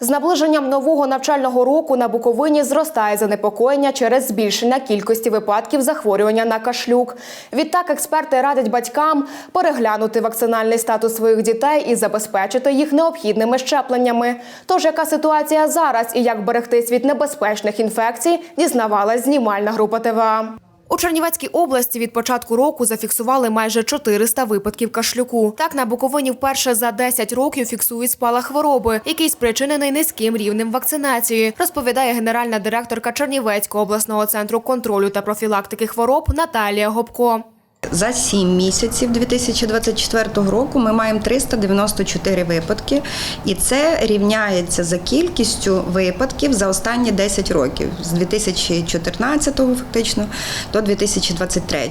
З наближенням нового навчального року на Буковині зростає занепокоєння через збільшення кількості випадків захворювання на кашлюк. Відтак експерти радять батькам переглянути вакцинальний статус своїх дітей і забезпечити їх необхідними щепленнями. Тож яка ситуація зараз і як берегтись від небезпечних інфекцій, дізнавалась знімальна група ТВА. Чернівецькій області від початку року зафіксували майже 400 випадків кашлюку. Так на Буковині вперше за 10 років фіксують спалах хвороби, який спричинений низьким рівнем вакцинації, розповідає генеральна директорка Чернівецького обласного центру контролю та профілактики хвороб Наталія Гопко. За 7 місяців 2024 року ми маємо 394 випадки, і це рівняється за кількістю випадків за останні 10 років з 2014 фактично до 2023,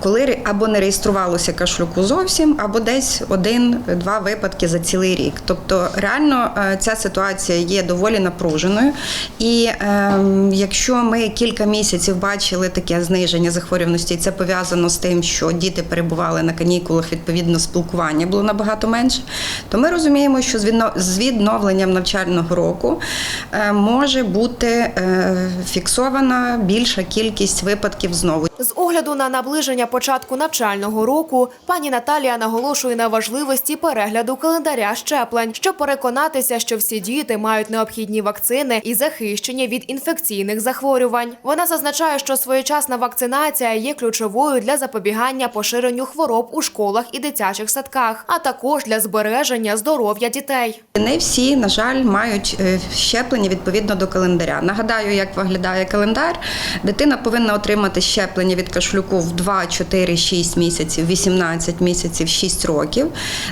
коли або не реєструвалося кашлюку зовсім, або десь один-два випадки за цілий рік. Тобто, реально е, ця ситуація є доволі напруженою. І ем, якщо ми кілька місяців бачили таке зниження захворюваності, і це пов'язано з тим, що діти перебували на канікулах, відповідно, спілкування було набагато менше, то ми розуміємо, що з відновленням навчального року е, може бути е, фіксована більша кількість випадків знову. З огляду на наближення початку навчального року пані Наталія наголошує на важливості перегляду календаря щеплень, щоб переконатися, що всі діти мають необхідні вакцини і захищені від інфекційних захворювань. Вона зазначає, що своєчасна вакцинація є ключовою для запобігання поширенню хвороб у школах і дитячих садках, а також для збереження здоров'я дітей. Не всі, на жаль, мають е, щеплення відповідно до календаря. Нагадаю, як виглядає календар. Дитина повинна отримати щеплення від кашлюку в 2, 4, 6 місяців, 18 місяців, 6 років.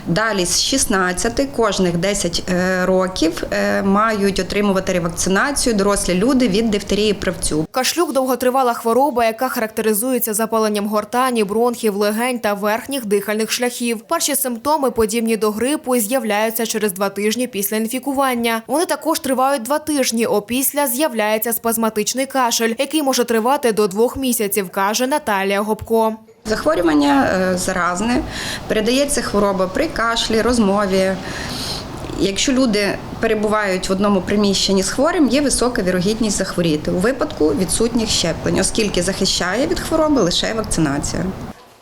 Далі з 16 кожних 10 е, років е, мають отримувати ревакцинацію дорослі люди від дифтерії правцю. Кашлюк довготривала хвороба, яка характеризується запаленням гортані, бронхів, легень та верхніх дихальних шляхів. Перші симптоми, подібні до грипу, з'являються через два тижні після інфікування. Вони також тривають два тижні. Опісля з'являється спазматичний кашель, який може тривати до двох місяців, каже Наталія Гопко. Захворювання е, заразне, передається хвороба при кашлі, розмові. Якщо люди перебувають в одному приміщенні з хворим, є висока вірогідність захворіти у випадку відсутніх щеплень, оскільки захищає від хвороби лише вакцинація.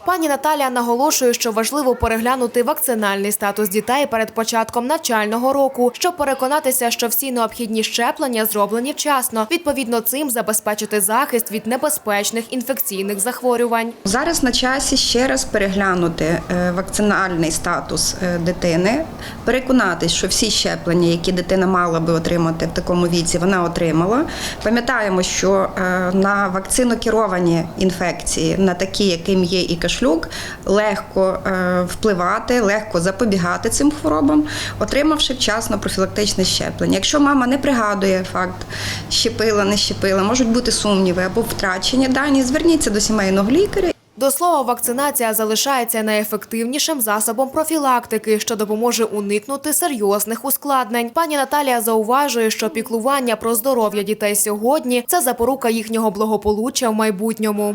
Пані Наталія наголошує, що важливо переглянути вакцинальний статус дітей перед початком навчального року, щоб переконатися, що всі необхідні щеплення зроблені вчасно. Відповідно, цим забезпечити захист від небезпечних інфекційних захворювань. Зараз на часі ще раз переглянути е, вакцинальний статус е, дитини, переконатись, що всі щеплення, які дитина мала би отримати в такому віці, вона отримала. Пам'ятаємо, що е, на вакцинокеровані інфекції, на такі, яким є і кашлюк, легко е, впливати, легко запобігати цим хворобам, отримавши вчасно профілактичне щеплення. Якщо мама не пригадує факт, щепила, не щепила, можуть бути сумніви або втрачені дані, зверніться до сімейного лікаря. До слова, вакцинація залишається найефективнішим засобом профілактики, що допоможе уникнути серйозних ускладнень. Пані Наталія зауважує, що піклування про здоров'я дітей сьогодні це запорука їхнього благополуччя в майбутньому.